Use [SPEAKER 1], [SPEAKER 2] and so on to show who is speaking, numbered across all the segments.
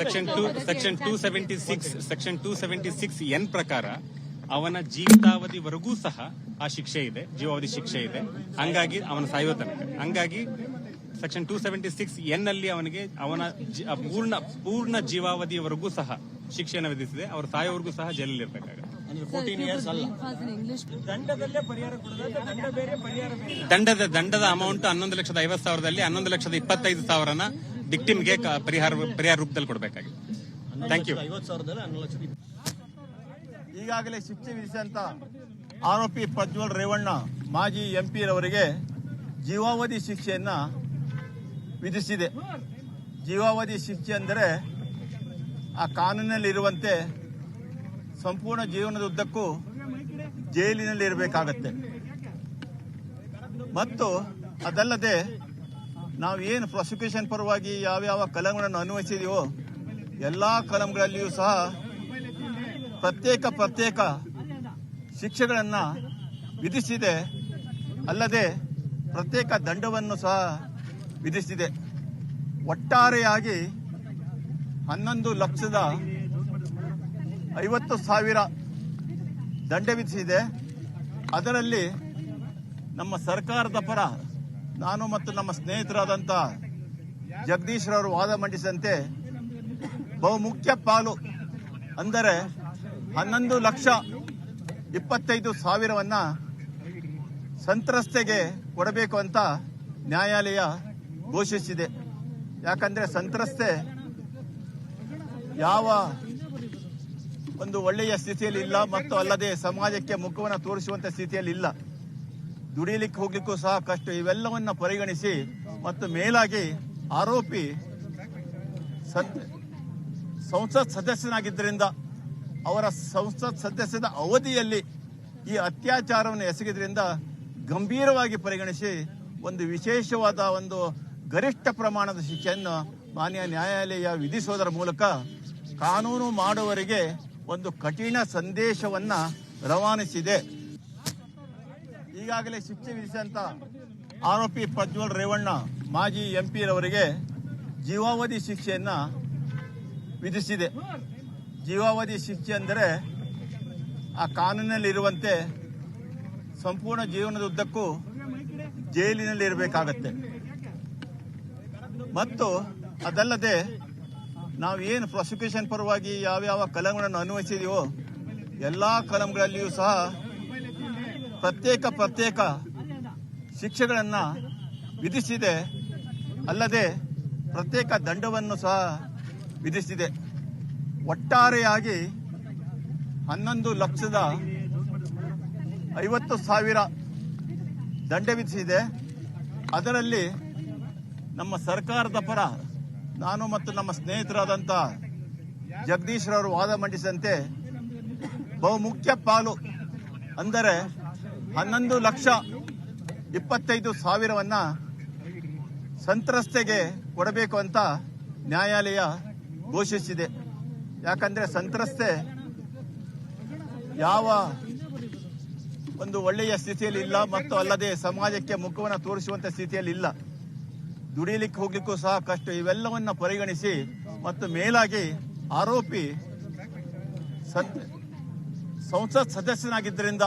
[SPEAKER 1] Section two section two seventy six section two seventy six N ಪ್ರಕಾರ ಅವನ ಜೀವಿತಾವಧಿವರೆಗೂ ಸಹ ಆ ಶಿಕ್ಷೆ ಇದೆ ಜೀವಾವಧಿ ಶಿಕ್ಷೆ ಇದೆ. ಹಂಗಾಗಿ ಅವನ ಸಾಯುವ ತನಕ ಹಂಗಾಗಿ section two seventy six N ಅಲ್ಲಿ ಅವನಿಗೆ ಅವನ ಪೂರ್ಣ ಪೂರ್ಣ ಜೀವಾವಧಿಯವರೆಗೂ ಸಹ ಶಿಕ್ಷೆಯನ್ನು ವಿಧಿಸಿದೆ. ಅವರು ಸಾಯೋವರೆಗೂ ಸಹ ಜೈಲಲ್ಲಿ ಇರಬೇಕಾಗುತ್ತೆ
[SPEAKER 2] ಅಂದ್ರೆ ಫೋರ್ಟೀನ್ ಇಯರ್ಸ್ ಅಲ್ಲ.
[SPEAKER 3] ದಂಡದಲ್ಲೇ ಪರಿಹಾರ ಕೊಡೋದು? ದಂಡ ಬೇರೆ ಪರಿಹಾರ
[SPEAKER 1] ದಂಡದ ದಂಡದ ಅಮೌಂಟ್ ಹನ್ನೊಂದು ಲಕ್ಷದ ಐವತ್ತು ಸಾವಿರದಲ್ಲಿ ಹನ್ನೊಂದು ಲಕ್ಷದ ಇಪ್ಪತ್ತೈದು ಸಾವಿರನ ವಿಕ್ಟಿಮ್ಗೆ ಪರಿಹಾರ ಪರಿಹಾರ ರೂಪದಲ್ಲಿ ಕೊಡಬೇಕಾಗಿದೆ. Thank you.
[SPEAKER 4] ಈಗಾಗಲೇ ಶಿಕ್ಷೆ ವಿಧಿಸಿದಂತ ಆರೋಪಿ ಪ್ರಜ್ವಲ್ ರೇವಣ್ಣ ಮಾಜಿ ಎಂಪಿ ರವರಿಗೆ ಜೀವಾವಧಿ ಶಿಕ್ಷೆಯನ್ನ ವಿಧಿಸಿದೆ. ಜೀವಾವಧಿ ಶಿಕ್ಷೆ ಅಂದರೆ ಆ ಕಾನೂನಿನಲ್ಲಿರುವಂತೆ ಸಂಪೂರ್ಣ ಜೀವನದ ಉದ್ದಕ್ಕೂ ಜೈಲಿನಲ್ಲಿ ಇರಬೇಕಾಗತ್ತೆ ಮತ್ತು ಅದಲ್ಲದೆ ನಾವು ಏನು ಪ್ರಾಸಿಕ್ಯೂಷನ್ ಪರವಾಗಿ ಯಾವ್ಯಾವ ಕಲಂಗಳನ್ನು ಅನ್ವಯಿಸಿದೀವೋ ಎಲ್ಲ ಕಲಂಗಳಲ್ಲಿಯೂ ಸಹ ಪ್ರತ್ಯೇಕ ಪ್ರತ್ಯೇಕ ಶಿಕ್ಷೆಗಳನ್ನು ವಿಧಿಸಿದೆ. ಅಲ್ಲದೆ ಪ್ರತ್ಯೇಕ ದಂಡವನ್ನು ಸಹ ವಿಧಿಸಿದೆ. ಒಟ್ಟಾರೆಯಾಗಿ ಹನ್ನೊಂದು ಲಕ್ಷದ ಐವತ್ತು ಸಾವಿರ ದಂಡ ವಿಧಿಸಿದೆ. ಅದರಲ್ಲಿ ನಮ್ಮ ಸರ್ಕಾರದ ಪರ ನಾನು ಮತ್ತು ನಮ್ಮ ಸ್ನೇಹಿತರಾದಂಥ ಜಗದೀಶ್ ರವರು ವಾದ ಮಂಡಿಸಿದಂತೆ ಬಹುಮುಖ್ಯ ಪಾಲು ಅಂದರೆ ಹನ್ನೊಂದು ಲಕ್ಷ ಇಪ್ಪತ್ತೈದು ಸಾವಿರವನ್ನ ಸಂತ್ರಸ್ತೆಗೆ ಕೊಡಬೇಕು ಅಂತ ನ್ಯಾಯಾಲಯ ಘೋಷಿಸಿದೆ. ಯಾಕಂದ್ರೆ ಸಂತ್ರಸ್ತೆ ಯಾವ ಒಂದು ಒಳ್ಳೆಯ ಸ್ಥಿತಿಯಲ್ಲಿ ಇಲ್ಲ ಮತ್ತು ಅಲ್ಲದೆ ಸಮಾಜಕ್ಕೆ ಮುಖವನ್ನು ತೋರಿಸುವಂತ ಸ್ಥಿತಿಯಲ್ಲಿ ಇಲ್ಲ. ದುಡಿಲಿಕ್ಕೆ ಹೋಗ್ಲಿಕ್ಕೂ ಸಹ ಕಷ್ಟ. ಇವೆಲ್ಲವನ್ನ ಪರಿಗಣಿಸಿ ಮತ್ತು ಮೇಲಾಗಿ ಆರೋಪಿ ಸಂಸತ್ ಸದಸ್ಯನಾಗಿದ್ದರಿಂದ ಅವರ ಸಂಸತ್ ಸದಸ್ಯದ ಅವಧಿಯಲ್ಲಿ ಈ ಅತ್ಯಾಚಾರವನ್ನು ಎಸಗಿದ್ರಿಂದ ಗಂಭೀರವಾಗಿ ಪರಿಗಣಿಸಿ ಒಂದು ವಿಶೇಷವಾದ ಒಂದು ಗರಿಷ್ಠ ಪ್ರಮಾಣದ ಶಿಕ್ಷೆಯನ್ನು ಮಾನ್ಯ ನ್ಯಾಯಾಲಯ ವಿಧಿಸುವುದರ ಮೂಲಕ ಕಾನೂನು ಮಾಡುವವರಿಗೆ ಒಂದು ಕಠಿಣ ಸಂದೇಶವನ್ನು ರವಾನಿಸಿದೆ. ಈಗಾಗಲೇ ಶಿಕ್ಷೆ ವಿಧಿಸಿದಂತ ಆರೋಪಿ ಪ್ರಜ್ವಲ್ ರೇವಣ್ಣ ಮಾಜಿ ಎಂಪಿ ರವರಿಗೆ ಜೀವಾವಧಿ ಶಿಕ್ಷೆಯನ್ನ ವಿಧಿಸಿದೆ. ಜೀವಾವಧಿ ಶಿಕ್ಷೆ ಅಂದರೆ ಆ ಕಾನೂನಿನಲ್ಲಿರುವಂತೆ ಸಂಪೂರ್ಣ ಜೀವನದ ಉದ್ದಕ್ಕೂ ಜೈಲಿನಲ್ಲಿ ಇರಬೇಕಾಗತ್ತೆ. ಮತ್ತು ಅದಲ್ಲದೆ ನಾವು ಏನು ಪ್ರಾಸಿಕ್ಯೂಷನ್ ಪರವಾಗಿ ಯಾವ್ಯಾವ ಕಲಂಗಳನ್ನು ಅನ್ವಯಿಸಿದೀವೋ ಎಲ್ಲ ಕಲಂಗಳಲ್ಲಿಯೂ ಸಹ ಪ್ರತ್ಯೇಕ ಪ್ರತ್ಯೇಕ ಶಿಕ್ಷೆಗಳನ್ನು ವಿಧಿಸಿದೆ. ಅಲ್ಲದೆ ಪ್ರತ್ಯೇಕ ದಂಡವನ್ನು ಸಹ ವಿಧಿಸಿದೆ. ಒಟ್ಟಾರೆಯಾಗಿ ಹನ್ನೊಂದು ಲಕ್ಷದ ಐವತ್ತು ಸಾವಿರ ದಂಡ ವಿಧಿಸಿದೆ. ಅದರಲ್ಲಿ ನಮ್ಮ ಸರ್ಕಾರದ ಪರ ನಾನು ಮತ್ತು ನಮ್ಮ ಸ್ನೇಹಿತರಾದಂಥ ಜಗದೀಶ್ರವರು ವಾದ ಮಂಡಿಸಿದಂತೆ ಬಹುಮುಖ್ಯ ಪಾಲು ಅಂದರೆ ಹನ್ನೊಂದು ಲಕ್ಷ ಇಪ್ಪತ್ತೈದು ಸಾವಿರವನ್ನ ಸಂತ್ರಸ್ತೆಗೆ ಕೊಡಬೇಕು ಅಂತ ನ್ಯಾಯಾಲಯ ಘೋಷಿಸಿದೆ. ಯಾಕಂದ್ರೆ ಸಂತ್ರಸ್ತೆ ಯಾವ ಒಂದು ಒಳ್ಳೆಯ ಸ್ಥಿತಿಯಲ್ಲಿ ಇಲ್ಲ ಮತ್ತು ಅಲ್ಲದೆ ಸಮಾಜಕ್ಕೆ ಮುಖವನ್ನು ತೋರಿಸುವಂತ ಸ್ಥಿತಿಯಲ್ಲಿ ಇಲ್ಲ. ದುಡಿಲಿಕ್ಕೆ ಹೋಗ್ಲಿಕ್ಕೂ ಸಹ ಕಷ್ಟ. ಇವೆಲ್ಲವನ್ನ ಪರಿಗಣಿಸಿ ಮತ್ತು ಮೇಲಾಗಿ ಆರೋಪಿ ಸಂಸತ್ ಸದಸ್ಯನಾಗಿದ್ದರಿಂದ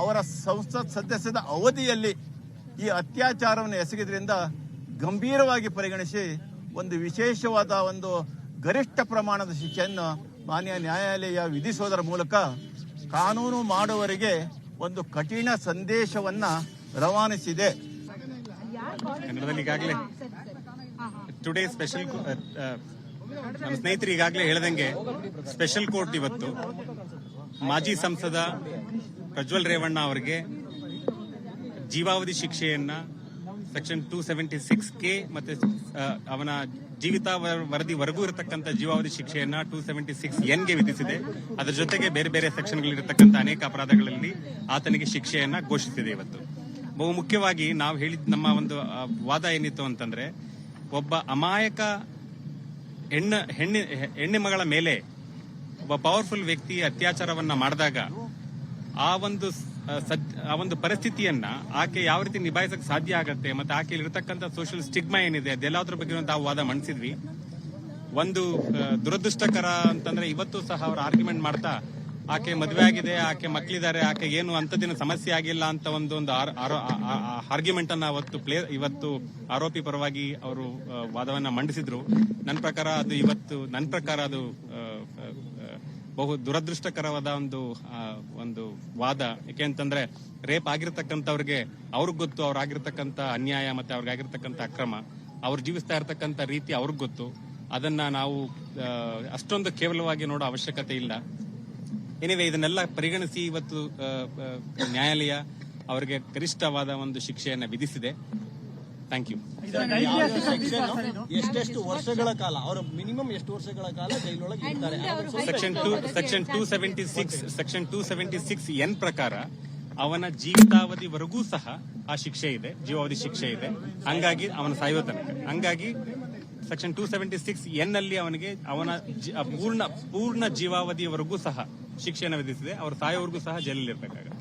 [SPEAKER 4] ಅವರ ಸಂಸತ್ ಸದಸ್ಯದ ಅವಧಿಯಲ್ಲಿ ಈ ಅತ್ಯಾಚಾರವನ್ನು ಎಸಗಿದ್ರಿಂದ ಗಂಭೀರವಾಗಿ ಪರಿಗಣಿಸಿ ಒಂದು ವಿಶೇಷವಾದ ಒಂದು ಗರಿಷ್ಠ ಪ್ರಮಾಣದ ಶಿಕ್ಷೆಯನ್ನು ಮಾನ್ಯ ನ್ಯಾಯಾಲಯ ವಿಧಿಸುವುದರ ಮೂಲಕ ಕಾನೂನು ಮಾಡುವವರಿಗೆ ಒಂದು ಕಠಿಣ ಸಂದೇಶವನ್ನ ರವಾನಿಸಿದೆ.
[SPEAKER 1] ಈಗಾಗಲೇ ಟುಡೇ ಸ್ಪೆಷಲ್ ನಮ್ಮ ಸ್ನೇಹಿತರು ಈಗಾಗಲೇ ಹೇಳ್ದಂಗೆ ಸ್ಪೆಷಲ್ ಕೋರ್ಟ್ ಇವತ್ತು ಮಾಜಿ ಸಂಸದ ಪ್ರಜ್ವಲ್ ರೇವಣ್ಣ ಅವರಿಗೆ ಜೀವಾವಧಿ ಶಿಕ್ಷೆಯನ್ನ section two seventy six K ಮತ್ತೆ ಅವನ ಜೀವಿತ ವರದಿವರೆಗೂ ಇರತಕ್ಕಂಥ ಜೀವಾವಧಿ ಶಿಕ್ಷೆಯನ್ನ ಟೂ ಸೆವೆಂಟಿ ಸಿಕ್ಸ್ ಎನ್ಗೆ ವಿಧಿಸಿದೆ. ಅದರ ಜೊತೆಗೆ ಬೇರೆ ಬೇರೆ ಸೆಕ್ಷನ್ಗಳಿರತಕ್ಕಂಥ ಅನೇಕ ಅಪರಾಧಗಳಲ್ಲಿ ಆತನಿಗೆ ಶಿಕ್ಷೆಯನ್ನ ಘೋಷಿಸಿದೆ ಇವತ್ತು. ಬಹು ಮುಖ್ಯವಾಗಿ ನಾವು ಹೇಳಿದ ನಮ್ಮ ಒಂದು ವಾದ ಏನಿತ್ತು ಅಂತಂದ್ರೆ, ಒಬ್ಬ ಅಮಾಯಕ ಹೆಣ್ಣ, ಹೆಣ್ಣೆ ಹೆಣ್ಣೆ ಮಗಳ ಮೇಲೆ ಒಬ್ಬ ಪವರ್ಫುಲ್ ವ್ಯಕ್ತಿ ಅತ್ಯಾಚಾರವನ್ನ ಮಾಡಿದಾಗ ಆ ಒಂದು ಆ ಒಂದು ಪರಿಸ್ಥಿತಿಯನ್ನ ಆಕೆ ಯಾವ ರೀತಿ ನಿಭಾಯಿಸಕ್ ಸಾಧ್ಯ ಆಗತ್ತೆ ಮತ್ತೆ ಆಕೆಯಲ್ಲಿ ಇರತಕ್ಕಂತ ಸೋಷಿಯಲ್ ಸ್ಟಿಗ್ಮಾ ಏನಿದೆ, ಅದೆಲ್ಲದ್ರ ಬಗ್ಗೆ ನಾವು ವಾದ ಮಂಡಿಸಿದ್ವಿ ಒಂದು ದುರದೃಷ್ಟಕರ ಅಂತಂದ್ರೆ ಇವತ್ತು ಸಹ ಅವ್ರು ಆರ್ಗ್ಯುಮೆಂಟ್ ಮಾಡ್ತಾ, ಆಕೆ ಮದುವೆ ಆಗಿದೆ, ಆಕೆ ಮಕ್ಕಳಿದ್ದಾರೆ ಆಕೆ ಏನು ಅಂಥದ್ದೇನು ಸಮಸ್ಯೆ ಆಗಿಲ್ಲ ಅಂತ ಒಂದು ಒಂದು ಆರ್ಗ್ಯುಮೆಂಟ್ ಅನ್ನ ಅವತ್ತು ಪ್ಲೇ, ಇವತ್ತು ಆರೋಪಿ ಪರವಾಗಿ ಅವರು ವಾದವನ್ನ ಮಂಡಿಸಿದ್ರು. ನನ್ನ ಪ್ರಕಾರ ಅದು ಇವತ್ತು, ನನ್ನ ಪ್ರಕಾರ ಅದು ಬಹು ದುರದೃಷ್ಟಕರವಾದ ಒಂದು ಒಂದು ವಾದ. ಯಾಕೆ ಅಂತಂದ್ರೆ, ರೇಪ್ ಆಗಿರ್ತಕ್ಕಂಥವ್ರಿಗೆ ಅವ್ರಿಗೆ ಗೊತ್ತು ಅವ್ರಾಗಿರ್ತಕ್ಕಂಥ ಅನ್ಯಾಯ ಮತ್ತೆ ಅವ್ರಿಗಾಗಿರ್ತಕ್ಕಂಥ ಅಕ್ರಮ. ಅವ್ರು ಜೀವಿಸ್ತಾ ಇರ್ತಕ್ಕಂಥ ರೀತಿ ಅವ್ರಿಗೆ ಗೊತ್ತು. ಅದನ್ನ ನಾವು ಅಷ್ಟೊಂದು ಕೇವಲವಾಗಿ ನೋಡೋ ಅವಶ್ಯಕತೆ ಇಲ್ಲ. ಏನಿವೆ ಇದನ್ನೆಲ್ಲ ಪರಿಗಣಿಸಿ ಇವತ್ತು ನ್ಯಾಯಾಲಯ ಅವರಿಗೆ ಗರಿಷ್ಠವಾದ ಒಂದು ಶಿಕ್ಷೆಯನ್ನ ವಿಧಿಸಿದೆ. ಥ್ಯಾಂಕ್ ಯು
[SPEAKER 2] ಎಷ್ಟೆಷ್ಟು ವರ್ಷಗಳ ಕಾಲ ಅವರು ಮಿನಿಮಮ್ ಎಷ್ಟು ವರ್ಷಗಳ ಕಾಲ ಜೈಲೊಳಗೆ ಇರ್ತಾರೆ?
[SPEAKER 1] Section two section two seventy six section two seventy six N ಪ್ರಕಾರ ಅವನ ಜೀವಿತಾವಧಿವರೆಗೂ ಸಹ ಆ ಶಿಕ್ಷೆ ಇದೆ ಜೀವಾವಧಿ ಶಿಕ್ಷೆ ಇದೆ. ಹಂಗಾಗಿ ಅವನ ಸಾಯುವ ತನಕ. ಹಂಗಾಗಿ section two seventy six N ಅಲ್ಲಿ ಅವನಿಗೆ ಅವನ ಪೂರ್ಣ ಪೂರ್ಣ ಜೀವಾವಧಿಯವರೆಗೂ ಸಹ ಶಿಕ್ಷೆಯನ್ನು ವಿಧಿಸಿದೆ. ಅವರು ಸಾಯೋವರೆಗೂ ಸಹ ಜೈಲಲ್ಲಿ ಇರಬೇಕಾಗುತ್ತೆ.